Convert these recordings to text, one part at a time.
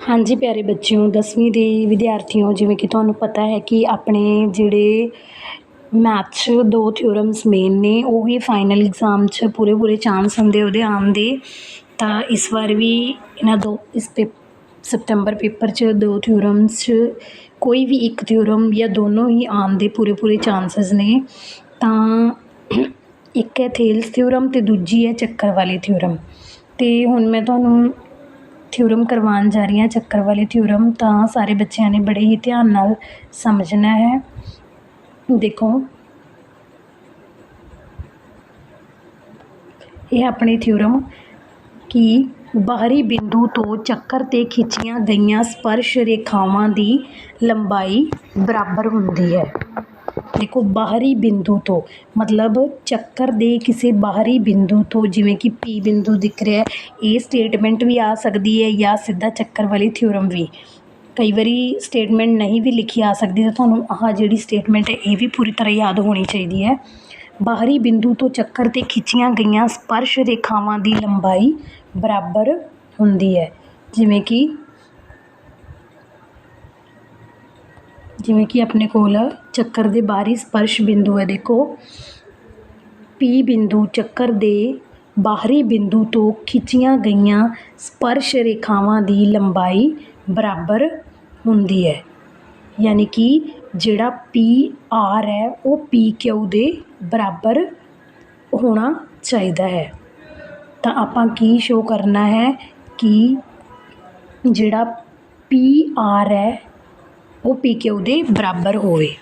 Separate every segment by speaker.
Speaker 1: ਹਾਂਜੀ ਪਿਆਰੇ ਬੱਚਿਓ, ਦਸਵੀਂ ਦੇ ਵਿਦਿਆਰਥੀਓ, ਜਿਵੇਂ ਕਿ ਤੁਹਾਨੂੰ ਪਤਾ ਹੈ ਕਿ ਆਪਣੇ ਜਿਹੜੇ ਮੈਥ 'ਚ ਦੋ ਥਿਊਰਮਸ ਮੇਨ ਨੇ, ਉਹ ਵੀ ਫਾਈਨਲ ਐਗਜ਼ਾਮ 'ਚ ਪੂਰੇ ਪੂਰੇ ਚਾਂਸ ਹੁੰਦੇ ਉਹਦੇ ਆਉਣ ਦੇ। ਤਾਂ ਇਸ ਵਾਰ ਵੀ ਇਹਨਾਂ ਦੋ, ਇਸ ਪੇ ਸਪਟੈਂਬਰ ਪੇਪਰ 'ਚ ਦੋ ਥਿਊਰਮਸ 'ਚ ਕੋਈ ਵੀ ਇੱਕ ਥਿਊਰਮ ਜਾਂ ਦੋਨੋਂ ਹੀ ਆਉਣ ਦੇ ਪੂਰੇ ਪੂਰੇ ਚਾਂਸਸ ਨੇ। ਤਾਂ ਇੱਕ ਹੈ ਥੇਲਸ ਥਿਊਰਮ ਅਤੇ ਦੂਜੀ ਹੈ ਚੱਕਰ ਵਾਲੀ ਥਿਊਰਮ। ਅਤੇ ਹੁਣ ਮੈਂ ਤੁਹਾਨੂੰ ਥਿਊਰਮ ਕਰਵਾਉਣ ਜਾ ਰਹੀ ਹਾਂ, ਚੱਕਰ ਵਾਲੀ ਥਿਊਰਮ ਤਾਂ ਸਾਰੇ ਬੱਚਿਆਂ ਨੇ ਬੜੇ ਹੀ ਧਿਆਨ ਨਾਲ ਸਮਝਣਾ ਹੈ। ਦੇਖੋ, ਇਹ ਆਪਣੀ ਥਿਊਰਮ ਕਿ ਬਾਹਰੀ ਬਿੰਦੂ ਤੋਂ ਚੱਕਰ 'ਤੇ ਖਿੱਚੀਆਂ ਗਈਆਂ ਸਪਰਸ਼ ਰੇਖਾਵਾਂ ਦੀ ਲੰਬਾਈ ਬਰਾਬਰ ਹੁੰਦੀ ਹੈ। ਦੇਖੋ, ਬਾਹਰੀ ਬਿੰਦੂ ਤੋਂ, ਮਤਲਬ ਚੱਕਰ ਦੇ ਕਿਸੇ ਬਾਹਰੀ ਬਿੰਦੂ ਤੋਂ, ਜਿਵੇਂ ਕਿ ਪੀ ਬਿੰਦੂ ਦਿਖ ਰਿਹਾ ਇਹ ਸਟੇਟਮੈਂਟ ਵੀ ਆ ਸਕਦੀ ਹੈ ਜਾਂ ਸਿੱਧਾ ਚੱਕਰ ਵਾਲੀ ਥਿਊਰਮ ਵੀ। ਕਈ ਵਾਰੀ ਸਟੇਟਮੈਂਟ ਨਹੀਂ ਵੀ ਲਿਖੀ ਆ ਸਕਦੀ ਤਾਂ ਤੁਹਾਨੂੰ ਆਹ ਜਿਹੜੀ ਸਟੇਟਮੈਂਟ ਹੈ, ਇਹ ਵੀ ਪੂਰੀ ਤਰ੍ਹਾਂ ਯਾਦ ਹੋਣੀ ਚਾਹੀਦੀ ਹੈ। ਬਾਹਰੀ ਬਿੰਦੂ ਤੋਂ ਚੱਕਰ 'ਤੇ ਖਿੱਚੀਆਂ ਗਈਆਂ ਸਪਰਸ਼ ਰੇਖਾਵਾਂ ਦੀ ਲੰਬਾਈ ਬਰਾਬਰ ਹੁੰਦੀ ਹੈ, ਜਿਵੇਂ ਕਿ ਜਿਵੇਂ ਕਿ ਆਪਣੇ ਕੋਲ ਚੱਕਰ ਦੇ ਬਾਹਰੀ ਸਪਰਸ਼ ਬਿੰਦੂ ਹੈ, ਦੇਖੋ। ਪੀ ਬਿੰਦੂ ਚੱਕਰ ਦੇ ਬਾਹਰੀ ਬਿੰਦੂ ਤੋਂ ਖਿੱਚੀਆਂ ਗਈਆਂ ਸਪਰਸ਼ ਰੇਖਾਵਾਂ ਦੀ ਲੰਬਾਈ ਬਰਾਬਰ ਹੁੰਦੀ ਹੈ। ਯਾਨੀ ਕਿ ਜਿਹੜਾ ਪੀ ਆਰ ਹੈ, ਉਹ ਪੀ ਕਿਊ ਦੇ ਬਰਾਬਰ ਹੋਣਾ ਚਾਹੀਦਾ ਹੈ। ਤਾਂ ਆਪਾਂ ਕੀ ਸ਼ੋ ਕਰਨਾ ਹੈ ਕਿ ਜਿਹੜਾ ਪੀ ਆਰ ਹੈ ਉਹ ਪੀ ਕਿਊ ਦੇ ਬਰਾਬਰ ਹੋਵੇ।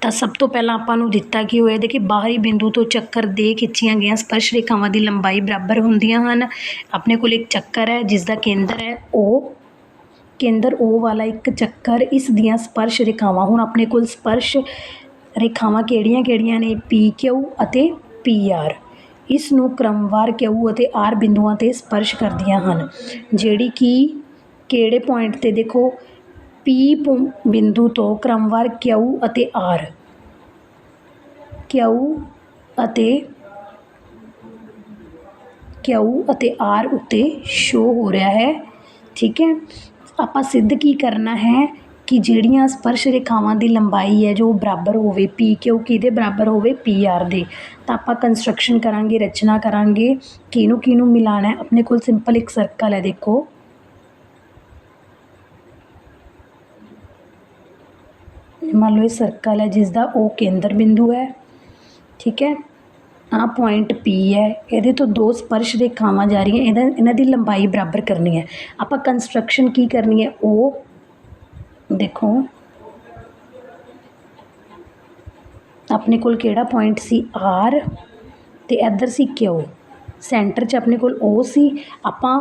Speaker 1: ਤਾਂ ਸਭ ਤੋਂ ਪਹਿਲਾਂ ਆਪਾਂ ਨੂੰ ਦਿੱਤਾ ਕੀ ਹੋਇਆ, ਦੇਖੀ ਬਾਹਰੀ ਬਿੰਦੂ ਤੋਂ ਚੱਕਰ ਦੇ ਖਿੱਚੀਆਂ ਗਈਆਂ, ਸਪਰਸ਼ ਰੇਖਾਵਾਂ ਦੀ ਲੰਬਾਈ ਬਰਾਬਰ ਹੁੰਦੀਆਂ ਹਨ। ਆਪਣੇ ਕੋਲ ਇੱਕ ਚੱਕਰ ਹੈ ਜਿਸ ਦਾ ਕੇਂਦਰ ਹੈ ਉਹ ਕੇਂਦਰ O ਵਾਲਾ ਇੱਕ ਚੱਕਰ, ਇਸ ਦੀਆਂ ਸਪਰਸ਼ ਰੇਖਾਵਾਂ। ਹੁਣ ਆਪਣੇ ਕੋਲ ਸਪਰਸ਼ ਰੇਖਾਵਾਂ ਕਿਹੜੀਆਂ ਕਿਹੜੀਆਂ ਨੇ? ਪੀ ਕਿਊ ਅਤੇ ਪੀ ਆਰ ਇਸ ਨੂੰ ਕ੍ਰਮਵਾਰ ਕਿਊ ਅਤੇ ਆਰ ਬਿੰਦੂਆਂ 'ਤੇ ਸਪਰਸ਼ ਕਰਦੀਆਂ ਹਨ, ਜਿਹੜੀ ਕਿ ਕਿਹੜੇ ਪੁਆਇੰਟ 'ਤੇ ਦੇਖੋ? ਪੀ ਬਿੰਦੂ ਤੋਂ ਕ੍ਰਮਵਾਰ ਕਿਊ ਅਤੇ ਆਰ। ਕਿਊ ਅਤੇ ਕਿਊ ਅਤੇ ਆਰ ਉੱਤੇ ਸ਼ੋ ਹੋ ਰਿਹਾ ਹੈ। ਠੀਕ ਹੈ? ਆਪਾਂ ਸਿੱਧ ਕੀ ਕਰਨਾ ਹੈ ਕਿ ਜਿਹੜੀਆਂ ਸਪਰਸ਼ ਰੇਖਾਵਾਂ ਦੀ ਲੰਬਾਈ ਹੈ ਜੋ ਬਰਾਬਰ ਹੋਵੇ ਪੀ ਕਿਊ ਕਿਹਦੇ ਬਰਾਬਰ ਹੋਵੇ ਪੀ ਆਰ ਦੇ। ਤਾਂ ਆਪਾਂ ਕੰਸਟਰਕਸ਼ਨ ਕਰਾਂਗੇ, ਰਚਨਾ ਕਰਾਂਗੇ, ਕਿਹਨੂੰ ਕਿਹਨੂੰ ਮਿਲਾਣਾ ਆਪਣੇ ਕੋਲ ਸਿੰਪਲ ਇੱਕ ਸਰਕਲ ਹੈ ਦੇਖੋ। ਮੰਨ ਲਓ ਇਹ ਸਰਕਲ ਹੈ ਜਿਸ ਦਾ ਉਹ ਕੇਂਦਰ ਬਿੰਦੂ ਹੈ, ਠੀਕ ਹੈ? ਆ ਪੁਆਇੰਟ P ਹੈ, ਇਹਦੇ ਤੋਂ ਦੋ ਸਪਰਸ਼ ਰੇਖਾਵਾਂ ਜਾ ਰਹੀਆਂ, ਇਹਦਾ ਇਹਨਾਂ ਦੀ ਲੰਬਾਈ ਬਰਾਬਰ ਕਰਨੀ ਹੈ। ਆਪਾਂ ਕੰਸਟਰਕਸ਼ਨ ਕੀ ਕਰਨੀ ਹੈ? ਉਹ ਦੇਖੋ। ਆਪਣੇ ਕੋਲ ਕਿਹੜਾ ਪੁਆਇੰਟ ਸੀ? R ਤੇ ਇੱਧਰ ਸੀ Q ਸੈਂਟਰ 'ਚ ਆਪਣੇ ਕੋਲ O ਸੀ। ਆਪਾਂ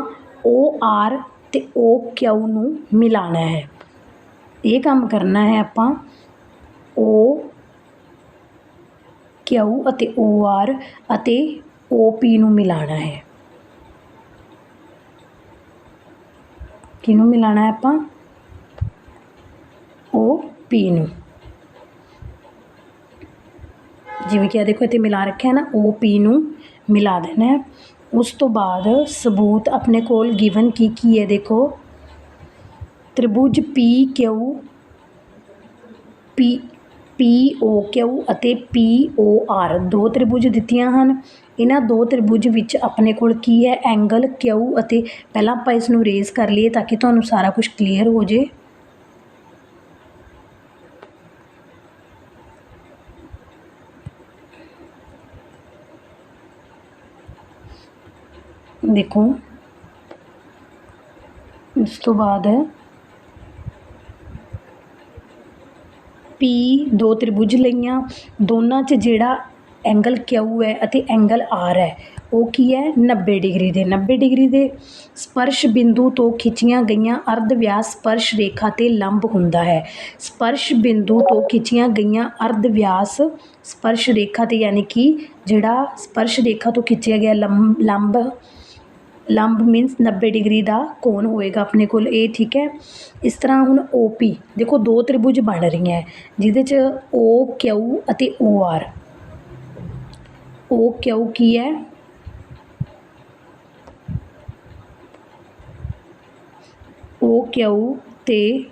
Speaker 1: OR ਤੇ OQ ਨੂੰ ਮਿਲਾਣਾ ਹੈ? ਇਹ ਕੰਮ ਕਰਨਾ ਹੈ ਆਪਾਂ ਓ Q ਅਤੇ ਆਰ ਅਤੇ ਓ ਪੀ ਨੂੰ ਮਿਲਾਣਾ ਹੈ। ਕਿਹਨੂੰ ਮਿਲਾਣਾ ਹੈ ਆਪਾਂ? ਪੀ ਨੂੰ। ਜਿਵੇਂ ਕਿ ਆ ਦੇਖੋ, ਇੱਥੇ ਮਿਲਾ ਰੱਖਿਆ ਨਾ, ਓ ਪੀ ਨੂੰ ਮਿਲਾ ਦੇਣਾ ਹੈ। ਉਸ ਤੋਂ ਬਾਅਦ ਸਬੂਤ ਆਪਣੇ ਕੋਲ ਗਿਵਨ ਕੀ ਕੀ ਹੈ ਦੇਖੋ। ਤ੍ਰਿਭੁਜ ਪੀ ਕਿਊ ਪੀ ਪੀ ਓ ਕਿਊ ਅਤੇ ਪੀ ਓ ਆਰ ਦੋ ਤ੍ਰਿਭੁਜ ਦਿੱਤੀਆਂ ਹਨ। ਇਹਨਾਂ ਦੋ ਤ੍ਰਿਭੁਜ ਵਿੱਚ ਆਪਣੇ ਕੋਲ ਕੀ ਹੈ? ਐਂਗਲ, ਕਿਊ ਅਤੇ ਪਹਿਲਾਂ ਆਪਾਂ ਇਸ ਨੂੰ ਰੇਜ਼ ਕਰ ਲਈਏ ਤਾਂ ਕਿ ਤੁਹਾਨੂੰ ਸਾਰਾ ਕੁਝ ਕਲੀਅਰ ਹੋ ਜੇ। ਦੇਖੋ, ਇਸ ਤੋਂ ਬਾਅਦ ਪੀ, ਦੋ ਤ੍ਰਿਭੁਜ ਲਈਆਂ। ਦੋਨਾਂ 'ਚ ਜਿਹੜਾ ਐਂਗਲ ਕਿਊ ਹੈ ਅਤੇ ਐਂਗਲ ਆਰ ਹੈ, ਉਹ ਕੀ ਹੈ? 90 ਡਿਗਰੀ ਦੇ। 90 ਡਿਗਰੀ ਦੇ ਸਪਰਸ਼ ਬਿੰਦੂ ਤੋਂ ਖਿੱਚੀਆਂ ਗਈਆਂ ਅਰਧ ਵਿਆਸ ਸਪਰਸ਼ ਰੇਖਾ ਤੇ ਲੰਬ ਹੁੰਦਾ ਹੈ। ਸਪਰਸ਼ ਬਿੰਦੂ ਤੋਂ ਖਿੱਚੀਆਂ ਗਈਆਂ ਅਰਧ ਵਿਆਸ ਸਪਰਸ਼ ਰੇਖਾ ਤੇ ਯਾਨੀ ਕਿ ਜਿਹੜਾ ਸਪਰਸ਼ ਰੇਖਾ ਤੋਂ ਖਿੱਚਿਆ ਗਿਆ ਲੰਬ ਲੰਬ ਲੰਬ ਮੀਨਸ 90 ਡਿਗਰੀ ਦਾ ਕੋਣ ਹੋਏਗਾ ਆਪਣੇ ਕੋਲ, ਇਹ ਠੀਕ ਹੈ। ਇਸ ਤਰ੍ਹਾਂ ਹੁਣ ਓ ਪੀ ਦੇਖੋ ਦੋ ਤ੍ਰਿਭੁਜ ਬਣ ਰਹੀਆਂ ਜਿਹਦੇ ਚ ਓ OQ ਅਤੇ ਓ ਆਰ ਓ ਕਿਊ ਕੀ ਹੈ? ਓ ਕਿਊ ਤੇ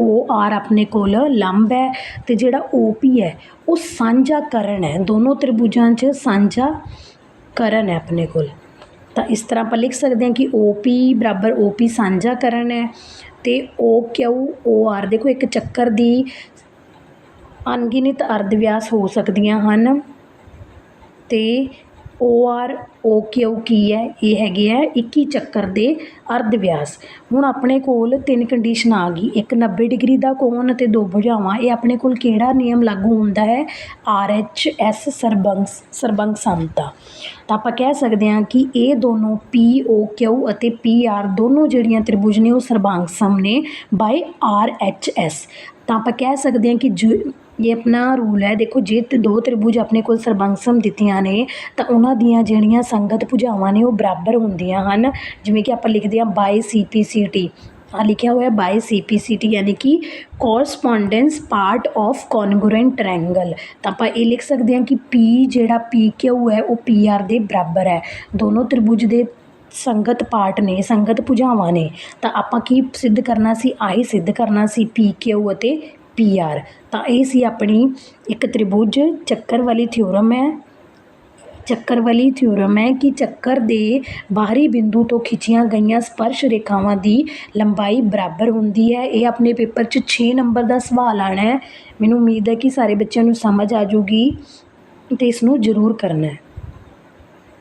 Speaker 1: ਓ ਆਰ ਆਪਣੇ ਕੋਲ ਲੰਬ ਹੈ ਤੇ ਜਿਹੜਾ ਓ ਪੀ ਹੈ, ਉਹ ਸਾਂਝਾ ਕਰਨ ਹੈ। ਦੋਨੋਂ ਤ੍ਰਿਭੁਜਾਂ 'ਚ ਸਾਂਝਾ ਕਰਨ ਹੈ ਆਪਣੇ ਕੋਲ। ਤਾਂ ਇਸ ਤਰ੍ਹਾਂ ਆਪਾਂ ਲਿਖ ਸਕਦੇ ਹਾਂ ਕਿ ਓ ਪੀ ਬਰਾਬਰ ਓ ਪੀ ਸਾਂਝਾ ਕਰਨ ਹੈ ਅਤੇ ਓ ਕਿਊ ਓ ਆਰ ਦੇਖੋ ਇੱਕ ਚੱਕਰ ਦੀ ਅਣਗਿਣਤ ਅਰਧ ਵਿਆਸ ਹੋ ਸਕਦੀਆਂ ਹਨ ਅਤੇ ਓ ਆਰ ਓ ਕਿਊ ਕੀ ਹੈ? ਇਹ ਹੈਗੇ ਹੈ 21 ਚੱਕਰ ਦੇ ਅਰਧ ਵਿਆਸ ਹੁਣ ਆਪਣੇ ਕੋਲ ਤਿੰਨ ਕੰਡੀਸ਼ਨ ਆ ਗਈ। ਇੱਕ 90 ਡਿਗਰੀ ਦਾ ਕੋਣ ਅਤੇ ਦੋ ਭੁਜਾਵਾਂ। ਇਹ ਆਪਣੇ ਕੋਲ ਕਿਹੜਾ ਨਿਯਮ ਲਾਗੂ ਹੁੰਦਾ ਹੈ? ਆਰ ਐਚ ਐਸ ਸਰਬੰਗ ਸਰਬੰਗ ਸਮਤਾ ਤਾਂ ਆਪਾਂ ਕਹਿ ਸਕਦੇ ਹਾਂ ਕਿ ਇਹ ਦੋਨੋਂ ਪੀ ਓ ਕਿਊ ਅਤੇ ਪੀ ਆਰ ਦੋਨੋਂ ਜਿਹੜੀਆਂ ਤ੍ਰਿਭੁਜ ਨੇ ਉਹ ਸਰਬਾਂਗ ਸਮ ਨੇ ਬਾਈ ਆਰ ਐਚ ਐਸ ਤਾਂ ਆਪਾਂ ਕਹਿ ਸਕਦੇ ਹਾਂ ਕਿ ਜੋ ਇਹ ਆਪਣਾ ਰੂਲ ਹੈ, ਦੇਖੋ ਜੇ ਦੋ ਤ੍ਰਿਭੁਜ ਆਪਣੇ ਕੋਲ ਸਰਬੰਸਮ ਦਿੱਤੀਆਂ ਨੇ, ਤਾਂ ਉਹਨਾਂ ਦੀਆਂ ਜਿਹੜੀਆਂ ਸੰਗਤ ਭੁਜਾਵਾਂ ਨੇ ਉਹ ਬਰਾਬਰ ਹੁੰਦੀਆਂ ਹਨ। ਜਿਵੇਂ ਕਿ ਆਪਾਂ ਲਿਖਦੇ ਹਾਂ ਬਾਈ ਸੀ ਪੀ ਸੀ ਟੀ ਆ ਲਿਖਿਆ ਹੋਇਆ ਬਾਈ ਸੀ ਪੀ ਸੀ ਟੀ ਯਾਨੀ ਕਿ correspondence part of congruent triangle ਤਾਂ ਆਪਾਂ ਇਹ ਲਿਖ ਸਕਦੇ ਹਾਂ ਕਿ ਪੀ ਜਿਹੜਾ ਪੀ ਕਿਊ ਹੈ, ਉਹ ਪੀ ਆਰ ਦੇ ਬਰਾਬਰ ਹੈ। ਦੋਨੋਂ ਤ੍ਰਿਭੁਜ ਦੇ ਸੰਗਤ ਪਾਠ ਨੇ, ਸੰਗਤ ਭੁਜਾਵਾਂ ਨੇ, ਤਾਂ ਆਪਾਂ ਕੀ ਸਿੱਧ ਕਰਨਾ ਸੀ? ਆਹੀ ਸਿੱਧ ਕਰਨਾ ਸੀ ਪੀ ਕਿਊ ਅਤੇ ਪੀ ਆਰ। ਤਾਂ ਇਹ ਸੀ ਆਪਣੀ ਇੱਕ ਤ੍ਰਿਭੁਜ ਚੱਕਰ ਵਾਲੀ ਥਿਊਰਮ ਹੈ। ਚੱਕਰ ਵਾਲੀ ਥਿਊਰਮ ਹੈ ਕਿ ਚੱਕਰ ਦੇ ਬਾਹਰੀ ਬਿੰਦੂ ਤੋਂ ਖਿੱਚੀਆਂ ਗਈਆਂ ਸਪਰਸ਼ ਰੇਖਾਵਾਂ ਦੀ ਲੰਬਾਈ ਬਰਾਬਰ ਹੁੰਦੀ ਹੈ। ਇਹ ਆਪਣੇ ਪੇਪਰ 'ਚ 6 ਨੰਬਰ ਦਾ ਸਵਾਲ ਆਣਾ ਹੈ। ਮੈਨੂੰ ਉਮੀਦ ਹੈ ਕਿ ਸਾਰੇ ਬੱਚਿਆਂ ਨੂੰ ਸਮਝ ਆ ਜਾਊਗੀ ਤੇ ਇਸ ਨੂੰ ਜ਼ਰੂਰ ਕਰਨਾ ਹੈ।